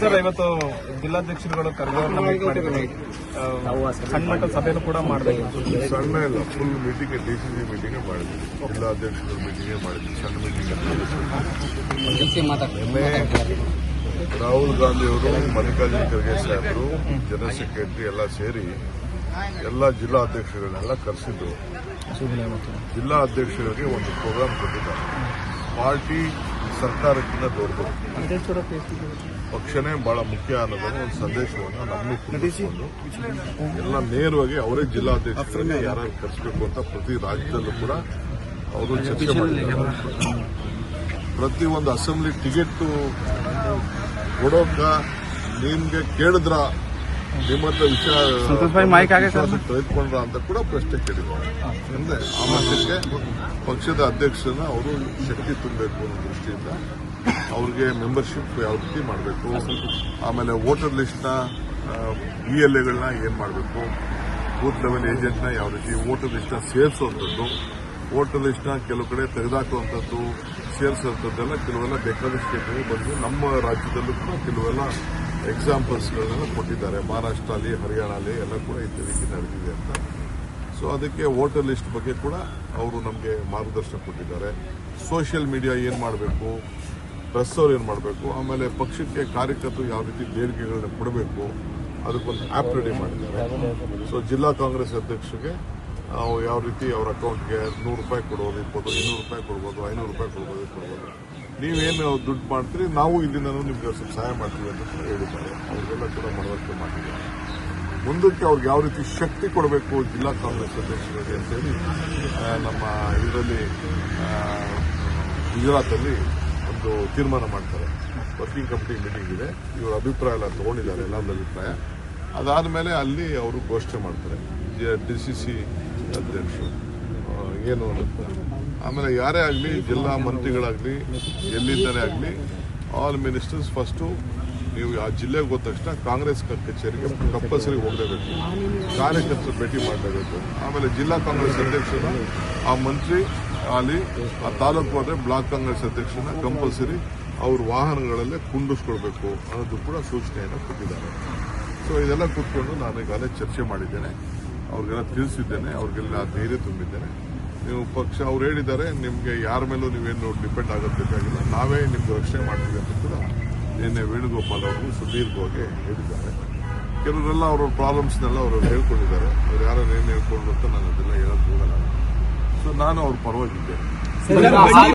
Sir ಇವತ್ತು ಜಿಲ್ಲಾಧ್ಯಕ್ಷರುಗಳು ಕರ್ಗೋರ್ನ meet ಮಾಡಿದ್ರು ಸಣ್ಣ ಮಟ್ಟದ ಸಭೆನೂ ಕೂಡ ಮಾಡಬೇಕು. ಸಣ್ಣ ಇಲ್ಲ full meeting D C C meeting ಮಾಡಿದ್ವಿ ಜಿಲ್ಲಾಧ್ಯಕ್ಷರ ಮೀಟಿಂಗ್ ಮಾಡಿದ್ವಿ ಸಣ್ಣ ಮೀಟಿಂಗ್ ರಾಹುಲ್ ಗಾಂಧಿ ಅವರು ಮಲ್ಲಿಕಾರ್ಜುನ ಖರ್ಗೆ ಸಾಹೇಬರು ಜನರಲ್ ಸೆಕ್ರೆಟರಿ ಎಲ್ಲ ಸೇರಿ ಎಲ್ಲ ಜಿಲ್ಲಾ ಅಧ್ಯಕ್ಷಗಳನ್ನೆಲ್ಲ ಕರೆಸಿದ್ರು ಜಿಲ್ಲಾ ಅಧ್ಯಕ್ಷರಿಗೆ ಒಂದು ಪ್ರೋಗ್ರಾಮ್ ಕೊಟ್ಟಿದ್ದಾರೆ. ಪಾರ್ಟಿ ಸರ್ಕಾರಕ್ಕಿಂತ ದೊಡ್ಡದು. ಪಕ್ಷನೇ ಬಹಳ ಮುಖ್ಯ ಅನ್ನೋದನ್ನ ಒಂದು ಸಂದೇಶವನ್ನು ನಮ್ಮ ಎಲ್ಲ ನೇರವಾಗಿ ಅವರೇ ಜಿಲ್ಲಾಧ್ಯಕ್ಷರಿಗೆ ಯಾರು ಕರೆಸಬೇಕು ಅಂತ ಪ್ರತಿ ರಾಜ್ಯದಲ್ಲೂ ಕೂಡ ಅವರು ಚರ್ಚೆ ಮಾಡಿದ್ದಾರೆ. ಪ್ರತಿ ಒಂದು ಅಸೆಂಬ್ಲಿ ಟಿಕೆಟ್ ಕೊಡೋಕ ನಿಮ್ಗೆ ಕೇಳಿದ್ರ? ನಿಮ್ಮ ಹತ್ರ ವಿಚಾರ ವಿಶ್ವಾಸ ತೆಗೆದುಕೊಂಡ್ರ ಅಂತ ಕೂಡ ಪ್ರಶ್ನೆ ಕೇಳಿದ್ದಾರೆ ಅಂದ್ರೆ ಆ ಮಟ್ಟಕ್ಕೆ ಪಕ್ಷದ ಅಧ್ಯಕ್ಷರನ್ನ ಅವರು ಶಕ್ತಿ ತುಂಬಬೇಕು ಅನ್ನೋ ದೃಷ್ಟಿಯಿಂದ ಅವ್ರಿಗೆ ಮೆಂಬರ್ಶಿಪ್ ಯಾವ ರೀತಿ ಮಾಡಬೇಕು. ಆಮೇಲೆ ವೋಟರ್ ಲಿಸ್ಟ್ನ ಇ ಎಲ್ ಎಗಳನ್ನ ಏನ್ ಮಾಡಬೇಕು? ಬೂತ್ ಲೆವೆಲ್ ಏಜೆಂಟ್ನ ಯಾವ ರೀತಿ ವೋಟರ್ ಲಿಸ್ಟ್ನ ಸೇರಿಸುವಂಥದ್ದು ವೋಟರ್ ಲಿಸ್ಟ್ನ ಕೆಲವು ಕಡೆ ತೆಗೆದಾಕುವಂಥದ್ದು ಸೇರಿಸುವಂಥದ್ದೆಲ್ಲ ಕೆಲವೆಲ್ಲ ಬೇಕಾದಷ್ಟು ಬಂದು ನಮ್ಮ ರಾಜ್ಯದಲ್ಲೂ ಕೂಡ ಕೆಲವೆಲ್ಲ ಎಕ್ಸಾಂಪಲ್ಸ್ಗಳನ್ನೆಲ್ಲ ಕೊಟ್ಟಿದ್ದಾರೆ. ಮಹಾರಾಷ್ಟ್ರ ಅಲ್ಲಿ ಹರಿಯಾಣ ಅಲ್ಲಿ ಎಲ್ಲ ಕೂಡ ಇದೇ ರೀತಿ ನಡೆದಿದೆ ಅಂತ. ಸೊ ಅದಕ್ಕೆ ವೋಟರ್ ಲಿಸ್ಟ್ ಬಗ್ಗೆ ಕೂಡ ಅವರು ನಮಗೆ ಮಾರ್ಗದರ್ಶನ ಕೊಟ್ಟಿದ್ದಾರೆ. ಸೋಷಿಯಲ್ ಮೀಡಿಯಾ ಏನು ಮಾಡಬೇಕು? ಪ್ರೆಸ್ ಅವ್ರು ಏನು ಮಾಡಬೇಕು? ಆಮೇಲೆ ಪಕ್ಷಕ್ಕೆ ಕಾರ್ಯಕರ್ತರು ಯಾವ ರೀತಿ ದೇಣಿಗೆಗಳನ್ನ ಕೊಡಬೇಕು? ಅದಕ್ಕೊಂದು ಆ್ಯಪ್ ರೆಡಿ ಮಾಡಿದ್ದಾರೆ. ಸೊ ಜಿಲ್ಲಾ ಕಾಂಗ್ರೆಸ್ ಅಧ್ಯಕ್ಷರಿಗೆ ನಾವು ಯಾವ ರೀತಿ ಅವ್ರ ಅಕೌಂಟ್ಗೆ ನೂರು ರೂಪಾಯಿ ಕೊಡ್ಬೋದು ಇರ್ಬೋದು ಇನ್ನೂರು ರೂಪಾಯಿ ಕೊಡ್ಬೋದು, ಐನೂರು ರೂಪಾಯಿ ಕೊಡ್ಬೋದು ಕೊಡ್ಬೋದು. ನೀವೇನು ದುಡ್ಡು ಮಾಡ್ತೀರಿ, ನಾವು ಇಲ್ಲಿಂದ ನಿಮ್ಗೆ ಸ್ವಲ್ಪ ಸಹಾಯ ಮಾಡ್ತೀವಿ ಅಂತ ಹೇಳಿದ್ದಾರೆ. ಅವ್ರಿಗೆಲ್ಲ ಕೂಡ ಮನವರಿಕೆ ಮಾಡಿದ್ದಾರೆ. ಮುಂದಕ್ಕೆ ಅವ್ರಿಗೆ ಯಾವ ರೀತಿ ಶಕ್ತಿ ಕೊಡಬೇಕು ಜಿಲ್ಲಾ ಕಾಂಗ್ರೆಸ್ ಅಧ್ಯಕ್ಷರಿಗೆ ಅಂತೇಳಿ ಹೇಳಿ ನಮ್ಮ ಇದರಲ್ಲಿ ಗುಜರಾತಲ್ಲಿ ಒಂದು ತೀರ್ಮಾನ ಮಾಡ್ತಾರೆ. ವರ್ಕಿಂಗ್ ಕಮಿಟಿ ಮೀಟಿಂಗ್ ಇದೆ. ಇವರ ಅಭಿಪ್ರಾಯ ಎಲ್ಲ ತಗೊಂಡಿದ್ದಾರೆ ಎಲ್ಲರ ಅಭಿಪ್ರಾಯ. ಅದಾದಮೇಲೆ ಅಲ್ಲಿ ಅವರು ಘೋಷಣೆ ಮಾಡ್ತಾರೆ. ಡಿ ಸಿ ಸಿ ಅಧ್ಯಕ್ಷರು. ಏನು ಆಮೇಲೆ ಯಾರೇ ಆಗಲಿ, ಜಿಲ್ಲಾ ಮಂತ್ರಿಗಳಾಗಲಿ ಎಲ್ಲಿಂದಲೇ ಆಗಲಿ ಆಲ್ ಮಿನಿಸ್ಟರ್ಸ್ ಫಸ್ಟು ನೀವು ಆ ಜಿಲ್ಲೆಗೆ ಹೋದ ತಕ್ಷಣ ಕಾಂಗ್ರೆಸ್ ಕಚೇರಿಗೆ ಕಂಪಲ್ಸರಿ ಹೋಗಲೇಬೇಕು. ಕಾರ್ಯಕರ್ತರು ಭೇಟಿ ಮಾಡಲೇಬೇಕು. ಆಮೇಲೆ ಜಿಲ್ಲಾ ಕಾಂಗ್ರೆಸ್ ಅಧ್ಯಕ್ಷರ, ಆ ಮಂತ್ರಿ ಅಲ್ಲಿ ಆ ತಾಲೂಕು ಹೋದರೆ ಬ್ಲಾಕ್ ಕಾಂಗ್ರೆಸ್ ಅಧ್ಯಕ್ಷನ ಕಂಪಲ್ಸರಿ ಅವ್ರ ವಾಹನಗಳಲ್ಲೇ ಕುಂಡಿಸ್ಕೊಳ್ಬೇಕು ಅನ್ನೋದು ಕೂಡ ಸೂಚನೆಯನ್ನು ಕೊಟ್ಟಿದ್ದಾರೆ. ಸೊ ಇದೆಲ್ಲ ಕೂತ್ಕೊಂಡು ನಾನು ಈಗಾಗಲೇ ಚರ್ಚೆ ಮಾಡಿದ್ದೇನೆ. ಅವ್ರಿಗೆಲ್ಲ ತಿಳಿಸಿದ್ದೇನೆ, ಅವ್ರಿಗೆಲ್ಲ ಧೈರ್ಯ ತುಂಬಿದ್ದೇನೆ. ನೀವು ಪಕ್ಷ ಅವ್ರು ಹೇಳಿದ್ದಾರೆ, ನಿಮಗೆ ಯಾರ ಮೇಲೂ ನೀವೇನು ಡಿಪೆಂಡ್ ಆಗೋದು ಬೇಕಾಗಿಲ್ಲ ನಾವೇ ನಿಮ್ಗೆ ರಕ್ಷಣೆ ಮಾಡ್ತೀವಿ ಅಂತ ಕೂಡ ನಿನ್ನೆ ವೇಣುಗೋಪಾಲ್ ಅವರು ಸುದೀರ್ಘವಾಗಿ ಹೇಳಿದ್ದಾರೆ. ಕೆಲವರೆಲ್ಲ ಅವ್ರ ಪ್ರಾಬ್ಲಮ್ಸ್ನೆಲ್ಲ ಅವರು ಹೇಳ್ಕೊಂಡಿದ್ದಾರೆ. ಅವ್ರು ಯಾರು ಏನು ಹೇಳ್ಕೊಂಡು ಅಂತ ನಾನು ಅದೆಲ್ಲ ಹೇಳಕ್ ಹೋಗಲ್ಲ. ಸೊ ನಾನು ಅವ್ರ ಪರವಾಗಿದ್ದೆ